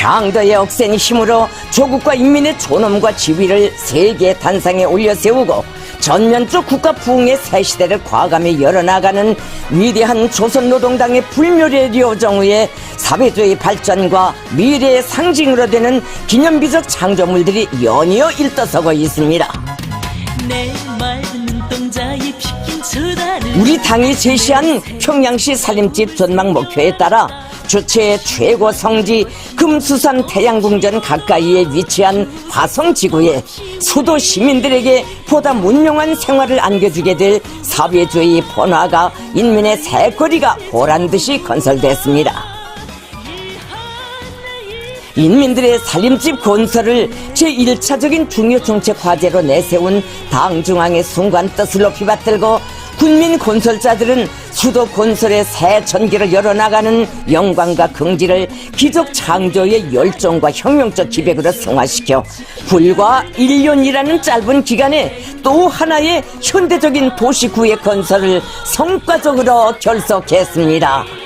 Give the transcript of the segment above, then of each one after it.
창더의 억센 힘으로 조국과 인민의 존엄과 지위를 세계 단상에 올려 세우고 전면적 국가 부흥의 새 시대를 과감히 열어나가는 위대한 조선노동당의 불멸의 료정후의 사회주의 발전과 미래의 상징으로 되는 기념비적 창조물들이 연이어 일떠서고 있습니다. 우리 당이 제시한 평양시 살림집 전망 목표에 따라 주체의 최고 성지 금수산 태양궁전 가까이에 위치한 화성지구에 수도 시민들에게 보다 문명한 생활을 안겨주게 될 사회주의 번화가 인민의 새 거리가 보란듯이 건설됐습니다. 인민들의 살림집 건설을 제1차적인 중요 정책 과제로 내세운 당 중앙의 순간 뜻을 높이 받들고 군민 건설자들은 수도 건설의 새 전기를 열어나가는 영광과 긍지를 기적 창조의 열정과 혁명적 기백으로 승화시켜 불과 1년이라는 짧은 기간에 또 하나의 현대적인 도시구의 건설을 성과적으로 결속했습니다.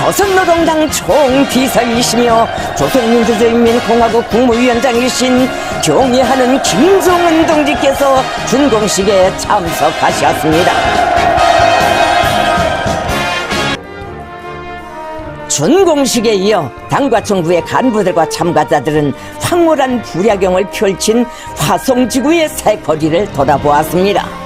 조선노동당 총비서이시며 조선민주주의인민공화국 국무위원장이신 경의하는 김종은 동지께서 준공식에 참석하셨습니다. 준공식에 이어 당과 정부의 간부들과 참가자들은 황홀한 부랴경을 펼친 화성지구의 새 거리를 돌아보았습니다.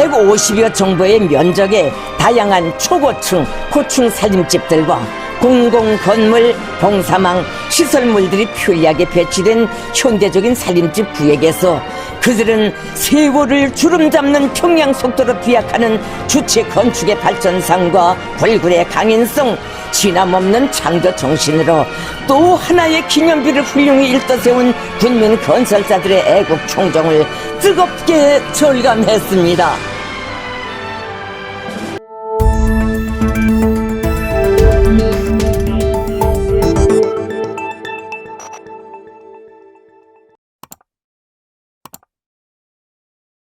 대구 50여 정도의 면적에 다양한 초고층, 고층 살림집들과 공공 건물, 봉사망, 시설물들이 편리하게 배치된 현대적인 살림집 구역에서 그들은 세월을 주름 잡는 평양 속도로 비약하는 주체 건축의 발전상과 불굴의 강인성, 진함없는 창조 정신으로 또 하나의 기념비를 훌륭히 일떠세운 군민 건설자들의 애국 총정을 뜨겁게 절감했습니다.